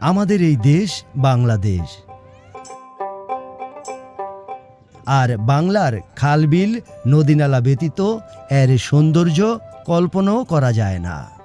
আমাদের এই দেশ বাংলাদেশ। আর বাংলার খালবিল, নদীনালা ব্যতীত এর সৌন্দর্য কল্পনাও করা যায় না।